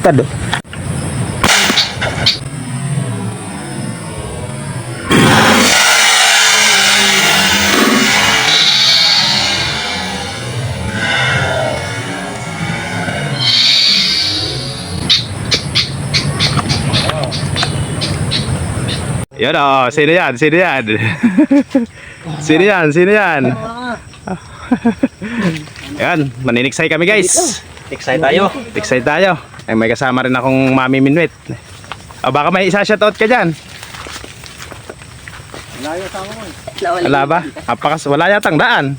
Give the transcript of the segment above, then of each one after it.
Baliktad. Yan o, sino yan? Sino yan? sino yan? Sino yan? Yan, maniniksay kami guys. Excited tayo. Excited tayo. Ay, may kasama rin akong Mami Minwit. O baka may isa shoutout ka dyan. Layo sa mo. Wala ba? Apakas, wala yatang daan.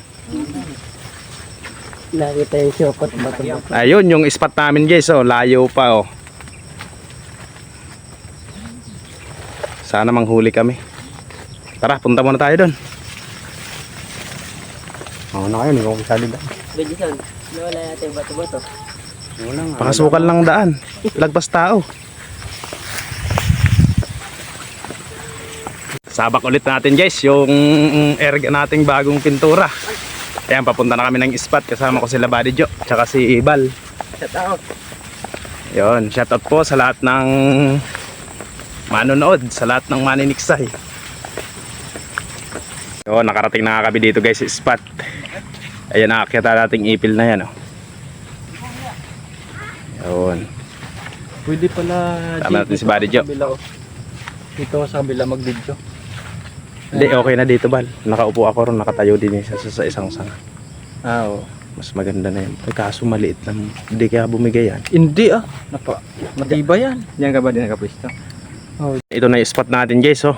Shopot bato bato. Ayun, yung spot namin guys. Oh, layo pa oh. Sana manghuli kami. Tara, punta muna tayo doon. Oo na kayo, hindi ko kasali daan. Benjison, nawala natin yung bato bato. Pakasukal lang daan. Lagpas tao. Sabak ulit natin guys yung erga nating bagong pintura. Ayan, papunta na kami ng spot. Kasama ko sila Buddy Jo, tsaka si Ibal. Shout out. Yun, shoutout po sa lahat ng manonood, sa lahat ng maniniksay. Yun, nakarating na kami dito guys sa spot. Ayan, nakakita nating ipil na yan. Oh. Yun. Pwede pala Tama natin si Buddy Jo. Kabila, oh. Dito sa kabila mag-video. Hindi, okay na dito, Bal. Nakaupo ako ron, nakatayo din isa sa, sa isang sanga. Ah, oo. Mas maganda na yun. Ay, kaso maliit lang. Hindi kaya bumigay yan. Hindi ah. Napa, matibay yan. Yan ka ba din nakapwesto? Oh, Ito na yung spot natin, guys, oh.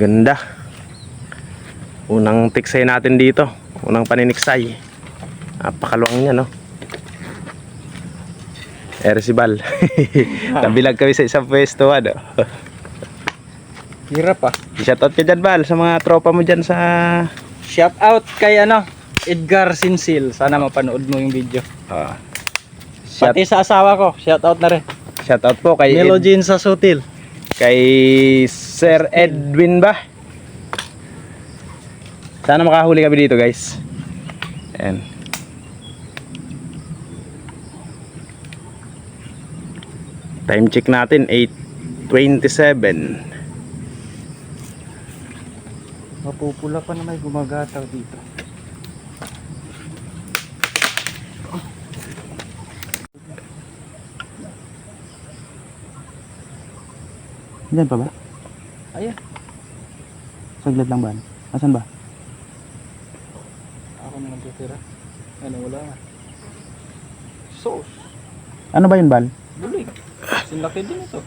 Ganda. Unang tiksay natin dito. Unang paniniksay. Napakaluwang niya, no? Ere si Bal. Nabilag kami sa isang pwesto, ano? hirap ah. Shoutout ka dyan, Bal, sa mga tropa mo dyan sa... Shout out kay ano, Edgar Sinsil. Sana mapanood mo yung video. Ah. shout, Pati sa asawa ko, shout out na rin. shoutout po kay, Ed- Melogene sa Sutil. kay Sir Edwin ba? Sana makahuli kami dito, guys. Ayan. Time check natin 8:27. Mapupula pa na may gumagataw dito. Diyan pa ba? Ayan. Saglit lang ba? Asan ba? Ako na nagtitira. Ano, wala nga. Sauce. Ano ba yun, Bal? Bulig. Sinlaki din ito.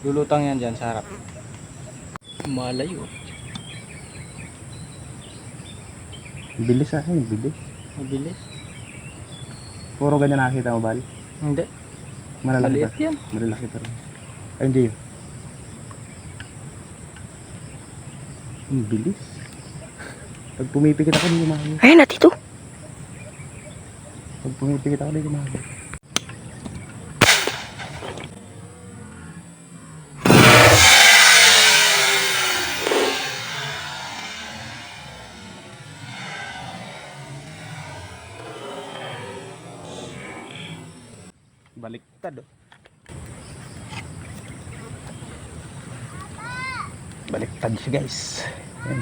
Lulutang yan dyan sa harap. Malayo. Bilis ah, eh, bilis. Mabilis. Puro ganyan nakakita mo, Bal? Hindi. Malalaki Maliit yan. Malalaki pa rin. Ay, hindi yun. Ang bilis. Pag pumipikit ako, hindi kumahal. Ayun na dito. Pag pumipikit ako, hindi kumahal. Baliktad. oh. Baliktad siya guys. Ayan.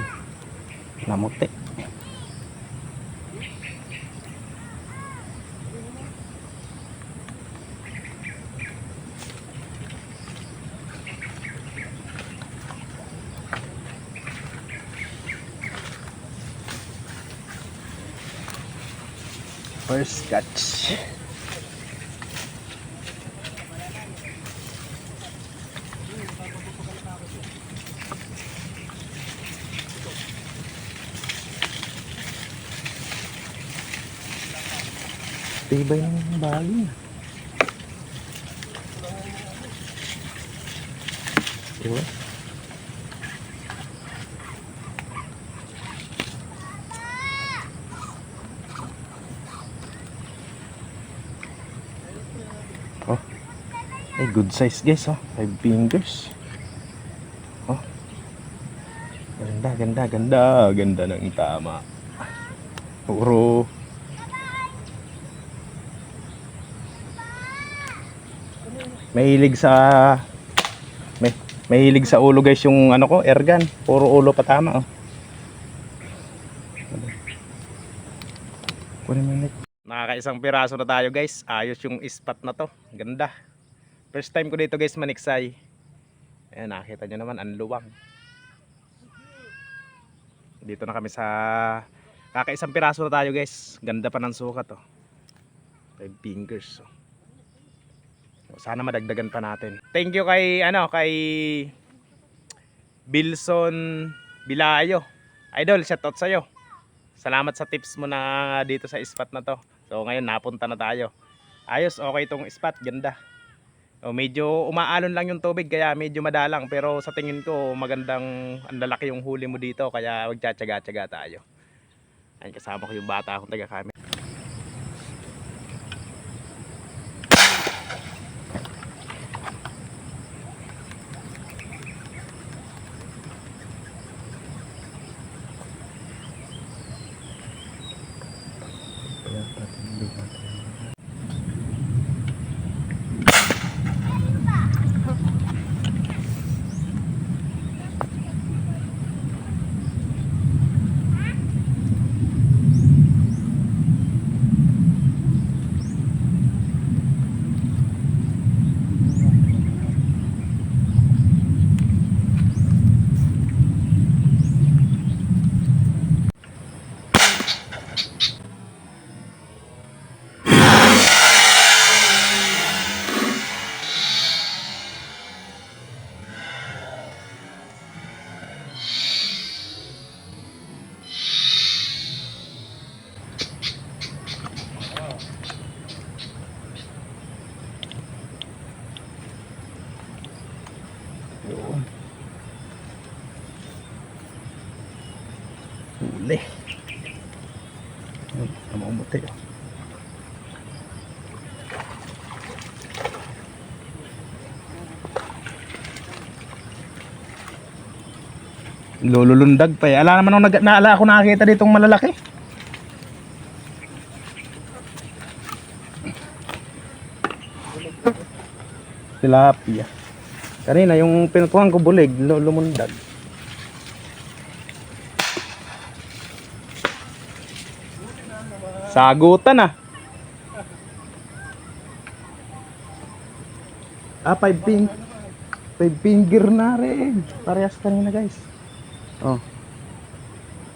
Namuti. First catch. Tibay ng niya. Diba? Oh. Ay, good size guys, oh. Five fingers. Oh. Ganda, ganda, ganda. Ganda ng tama. Puro Mahilig sa may mahilig sa ulo guys yung ano ko, airgun. Puro ulo pa tama oh. Nakakaisang piraso na tayo guys. Ayos yung spot na to. Ganda. First time ko dito guys maniksay. Ayan nakita nyo naman ang luwang. Dito na kami sa kakaisang piraso na tayo guys. Ganda pa ng sukat oh. Five fingers oh. Sana madagdagan pa natin. Thank you kay ano kay Bilson Bilayo. Idol, shoutout sa iyo. Salamat sa tips mo na dito sa spot na to. So ngayon napunta na tayo. Ayos, okay itong spot, ganda. O, medyo umaalon lang yung tubig kaya medyo madalang pero sa tingin ko magandang ang lalaki yung huli mo dito kaya magtsatsaga-tsaga tayo. Ayun kasama ko yung bata akong taga Yun. Huli. Yun, namumuti. oh. Lululundag pa eh. Ala naman nung naala ako nakakita ditong malalaki. Tilapia. Kanina yung pinutuhan ko bulig, lu- lumundag. Sagutan ah. Ah, five ping. Five finger na rin. Parehas kanina guys. Oh.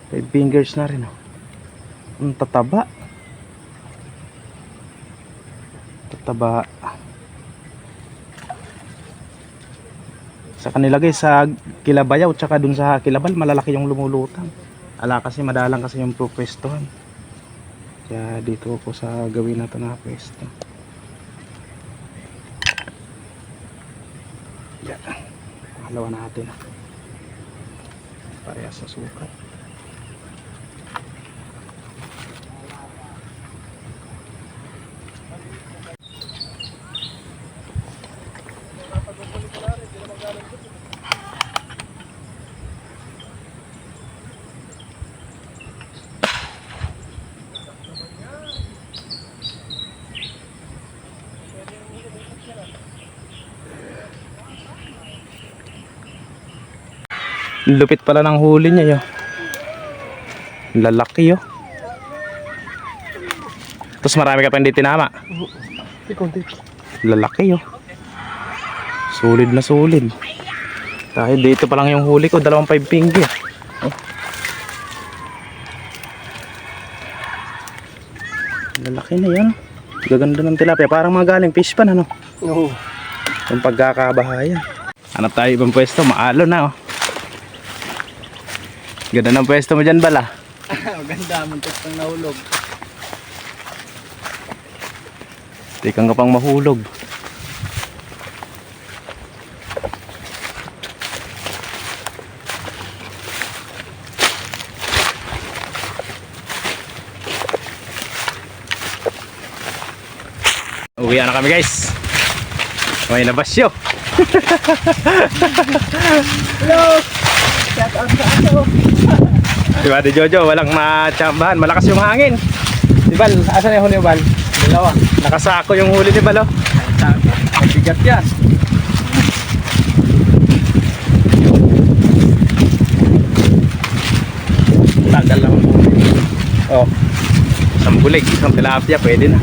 Five fingers na rin oh. Ang tataba. Tataba. Sa kanila guys, sa Kilabayaw tsaka dun sa Kilabal, malalaki yung lumulutang. Ala kasi madalang kasi yung pupwestuhan. Kaya dito ako sa gawin na ito na pwesto. Yan. Pangalawa natin. Parehas sa sukat. Lupit pala ng huli niya yo. Lalaki yo. Tapos marami ka pa hindi tinama. Lalaki yo. Solid na solid. Dahil dito pa lang yung huli ko, dalawang five finger. Oh. Lalaki na yan. Gaganda ng tilapia. Parang mga galing fish pan ano. Oo. Yung pagkakabahayan. Hanap tayo ibang pwesto, maalo na oh. Ganda ng pwesto mo dyan bala. Maganda, muntik pang nahulog. Tikang ka pang mahulog. Uwi na kami guys. May nabasyo. Shout out sa ato. diba, di Jojo, walang matsambahan. Malakas yung hangin. Di Bal, asan yung huli Bal? Dalawa. Nakasako yung huli ni Bal, oh. Bigat yan. Tagal lang. Oh. Isang bulig, isang tilapia, pwede na.